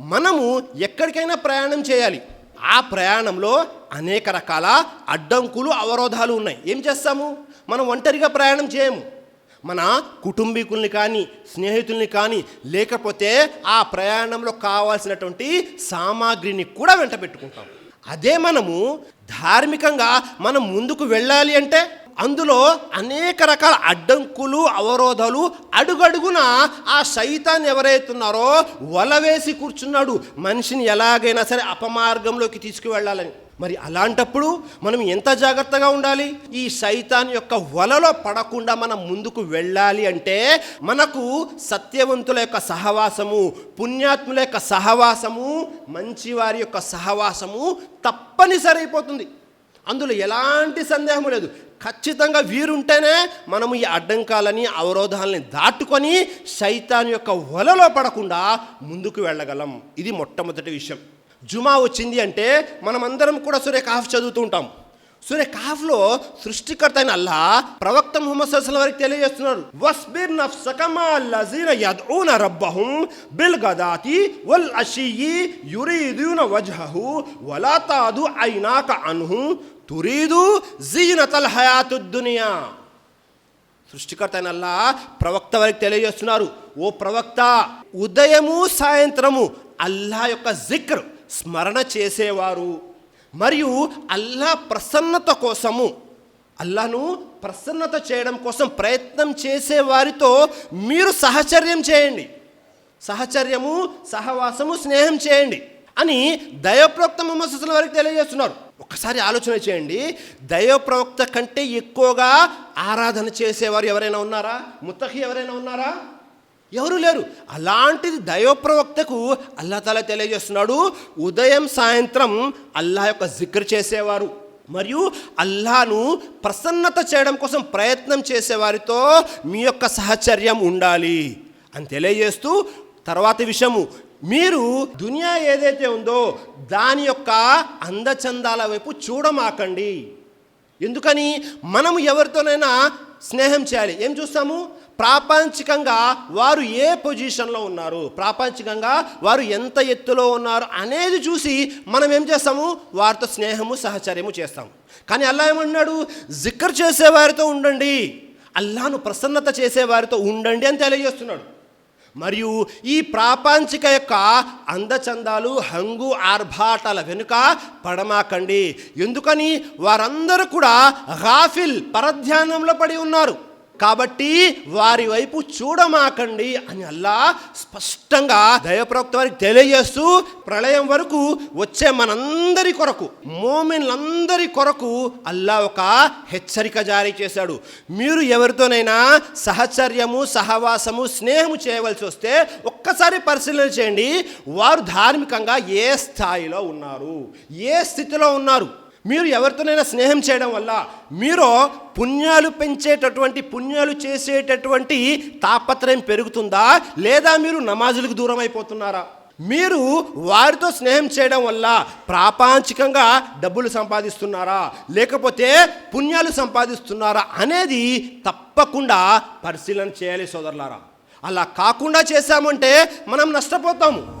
మనము ఎక్కడికైనా ప్రయాణం చేయాలి. ఆ ప్రయాణంలో అనేక రకాల అడ్డంకులు అవరోధాలు ఉన్నాయి. ఏం చేస్తాము? మనం ఒంటరిగా ప్రయాణం చేయము. మన కుటుంబీకుల్ని కానీ స్నేహితుల్ని కానీ లేకపోతే ఆ ప్రయాణంలో కావాల్సినటువంటి సామాగ్రిని కూడా వెంట పెట్టుకుంటాం అదే మనము ధార్మికంగా మనం ముందుకు వెళ్ళాలి అంటే అందులో అనేక రకాల అడ్డంకులు అవరోధాలు అడుగడుగున ఆ సైతాన్ని ఎవరైతున్నారో వల వేసి కూర్చున్నాడు. మనిషిని ఎలాగైనా సరే అపమార్గంలోకి తీసుకువెళ్ళాలని. మరి అలాంటప్పుడు మనం ఎంత జాగ్రత్తగా ఉండాలి? ఈ సైతాన్ యొక్క వలలో పడకుండా మనం ముందుకు వెళ్ళాలి అంటే మనకు సత్యవంతుల యొక్క సహవాసము పుణ్యాత్ముల యొక్క సహవాసము మంచివారి యొక్క సహవాసము తప్పనిసరి అయిపోతుంది అందులో ఎలాంటి సందేహం లేదు. ఖచ్చితంగా వీరుంటేనే మనము ఈ అడ్డంకాలని అవరోధాలని దాటుకొని సైతాన్ యొక్క వలలో పడకుండా ముందుకు వెళ్ళగలం. ఇది మొట్టమొదటి విషయం. జుమా వచ్చింది అంటే మనమందరం కూడా సూర్య కాఫ్ చదువుతూ ఉంటాం. సూర్య కాఫ్లో సృష్టికర్త అయిన అల్లా ప్రవక్త ముహమ్మద్ సల్లం వారికి తెలియజేస్తున్నారు. వస్బిర్ నఫ్సకమా లజీన యద్ఊన రబ్బహుం బిల్ గదాతి వల్ అషియి యురీదున వజ్హహు వలా తాదు ఐనాక అన్హు తురీదు జీనతల్ హయాతుద్దునియా సృష్టికర్త అయిన అల్లా ప్రవక్త వారికి తెలియజేస్తున్నారు. ఓ ప్రవక్త ఉదయము సాయంత్రము అల్లా యొక్క జిక్ర్ స్మరణ చేసేవారు. మరియు అల్లా ప్రసన్నత కోసము అల్లాను ప్రసన్నత చేయడం కోసం ప్రయత్నం చేసే వారితో మీరు సహచర్యం చేయండి. సహచర్యము సహవాసము స్నేహం చేయండి అని దయప్రోక్త ముహమ్మద్ వారికి తెలియజేస్తున్నారు. ఒకసారి ఆలోచన చేయండి. దైవప్రవక్త కంటే ఎక్కువగా ఆరాధన చేసేవారు ఎవరైనా ఉన్నారా? ముత్తహి ఎవరైనా ఉన్నారా? ఎవరు లేరు. అలాంటిది దైవ ప్రవక్తకు తాలా తెలియజేస్తున్నాడు. ఉదయం సాయంత్రం అల్లా యొక్క జిక్ర చేసేవారు. మరియు అల్లాను ప్రసన్నత చేయడం కోసం ప్రయత్నం చేసేవారితో మీ యొక్క సహచర్యం ఉండాలి అని తెలియజేస్తూ తర్వాత విషయము మీరు దునియా ఏదైతే ఉందో దాని యొక్క అందచందాల వైపు చూడమాకండి. ఎందుకని? మనం ఎవరితోనైనా స్నేహం చేయాలి. ఏం చూస్తాము? ప్రాపంచికంగా వారు ఏ పొజిషన్లో ఉన్నారు? ప్రాపంచికంగా వారు ఎంత ఎత్తులో ఉన్నారు అనేది చూసి మనం ఏం చేస్తాము? వారితో స్నేహము సహచర్యము చేస్తాము. కానీ అల్లా ఏమన్నాడు? జిక్కర్ చేసేవారితో ఉండండి. అల్లాను ప్రసన్నత చేసేవారితో ఉండండి అని తెలియజేస్తున్నాడు. మరియు ఈ ప్రాపంచిక యొక్క అందచందాలు హంగు ఆర్భాటాల వెనుక పడమాకండి. ఎందుకని? వారందరూ కూడా గాఫిల్ పరధ్యానంలో పడి ఉన్నారు. కాబట్టి వారి వైపు చూడమాకండి అని అల్లా స్పష్టంగా దయప్రవక్త వారికి తెలియజేస్తూ ప్రళయం వరకు వచ్చే మనందరి కొరకు మోమిన్లందరి కొరకు అల్లా ఒక హెచ్చరిక జారీ చేశాడు. మీరు ఎవరితోనైనా సహచర్యము సహవాసము స్నేహము చేయవలసి వస్తే ఒక్కసారి పరిశీలన చేయండి. వారు ధార్మికంగా ఏ స్థాయిలో ఉన్నారు? ఏ స్థితిలో ఉన్నారు? మీరు ఎవరితోనైనా స్నేహం చేయడం వల్ల మీరు పుణ్యాలు పెంచేటటువంటి పుణ్యాలు చేసేటటువంటి తాపత్రయం పెరుగుతుందా? లేదా మీరు నమాజులకు దూరం అయిపోతున్నారా మీరు వారితో స్నేహం చేయడం వల్ల ప్రాపంచికంగా డబ్బులు సంపాదిస్తున్నారా? లేకపోతే పుణ్యాలు సంపాదిస్తున్నారా అనేది తప్పకుండా పరిశీలన చేయాలి సోదరులారా. అలా కాకుండా చేశామంటే మనం నష్టపోతాము.